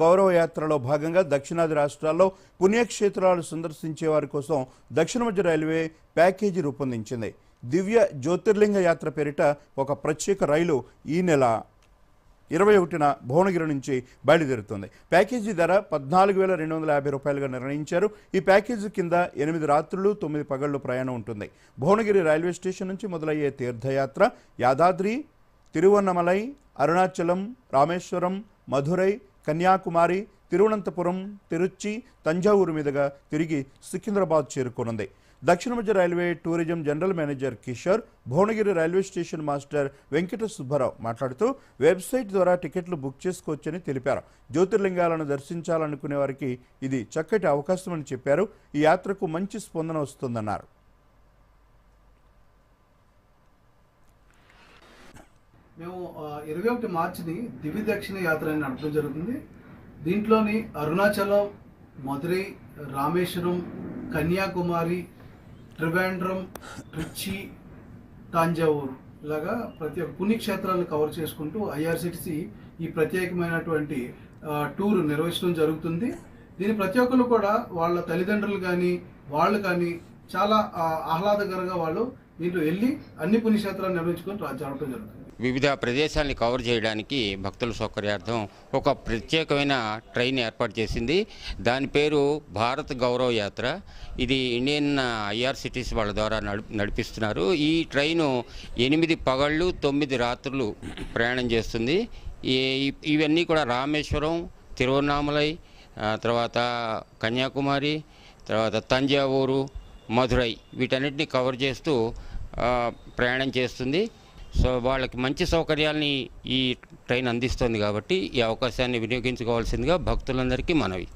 గౌరవ యాత్రలో భాగంగా దక్షిణాది రాష్ట్రాల్లో పుణ్యక్షేత్రాలు సందర్శించే వారి కోసం దక్షిణ మధ్య రైల్వే ప్యాకేజీ రూపొందించింది. దివ్య జ్యోతిర్లింగ యాత్ర పేరిట ఒక ప్రత్యేక రైలు ఈ నెల ఇరవై ఒకటిన భువనగిరి నుంచి బయలుదేరుతుంది. ప్యాకేజీ ధర పద్నాలుగు వేల రెండు వందల యాభై రూపాయలుగా నిర్ణయించారు. ఈ ప్యాకేజీ కింద ఎనిమిది రాత్రులు తొమ్మిది పగళ్ళు ప్రయాణం ఉంటుంది. భువనగిరి రైల్వే స్టేషన్ నుంచి మొదలయ్యే తీర్థయాత్ర యాదాద్రి తిరువన్నమలై అరుణాచలం రామేశ్వరం మధురై కన్యాకుమారి తిరువనంతపురం తిరుచి తంజావూరు మీదుగా తిరిగి సికింద్రాబాద్ చేరుకోనుంది. దక్షిణ మధ్య railway tourism general manager Kishore Bhuvanagiri railway station master Venkata Subbarao మాట్లాడుతూ వెబ్సైట్ ద్వారా టికెట్లు బుక్ చేసుకోవచ్చని తెలిపారు. జ్యోతిర్లింగాలను దర్శించాలనుకునే వారికి ఇది చక్కటి అవకాశమని చెప్పారు. ఈ యాత్రకు మంచి స్పందన వస్తుందన్నారు. మేము ఇరవై ఒకటి మార్చిని దివ్య దక్షిణ యాత్ర అని నడపడం జరుగుతుంది. దీంట్లోని అరుణాచలం మధురై రామేశ్వరం కన్యాకుమారి త్రివేంద్రం ట్రిచ్చి తాంజావూర్ ఇలాగా ప్రతి ఒక్క పుణ్యక్షేత్రాలను కవర్ చేసుకుంటూ ఐఆర్సిటిసి ఈ ప్రత్యేకమైనటువంటి టూర్ నిర్వహించడం జరుగుతుంది. దీని ప్రతి ఒక్కరు కూడా వాళ్ళ తల్లిదండ్రులు కానీ వాళ్ళు కానీ చాలా ఆహ్లాదకరంగా వాళ్ళు దీంట్లో వెళ్ళి అన్ని పుణ్యక్షేత్రాలు నిర్వహించుకొని జరుగుతుంది. వివిధ ప్రదేశాలని కవర్ చేయడానికి భక్తుల సౌకర్యార్థం ఒక ప్రత్యేకమైన ట్రైన్ ఏర్పాటు చేసింది. దాని పేరు భారత్ గౌరవ యాత్ర. ఇది ఇండియన్ ఐఆర్సిటీస్ వాళ్ళ ద్వారా నడిపిస్తున్నారు. ఈ ట్రైను ఎనిమిది పగళ్ళు తొమ్మిది రాత్రులు ప్రయాణం చేస్తుంది. ఈ- ఇవన్నీ కూడా రామేశ్వరం తిరువన్నామలై తర్వాత కన్యాకుమారి తర్వాత తంజావూరు మధురై వీటన్నిటిని కవర్ చేస్తూ ప్రయాణం చేస్తుంది. సో వాళ్ళకి మంచి సౌకర్యాల్ని ఈ ట్రైన్ అందిస్తుంది కాబట్టి ఈ అవకాశాన్ని వినియోగించుకోవాల్సిందిగా భక్తులందరికీ మనవి.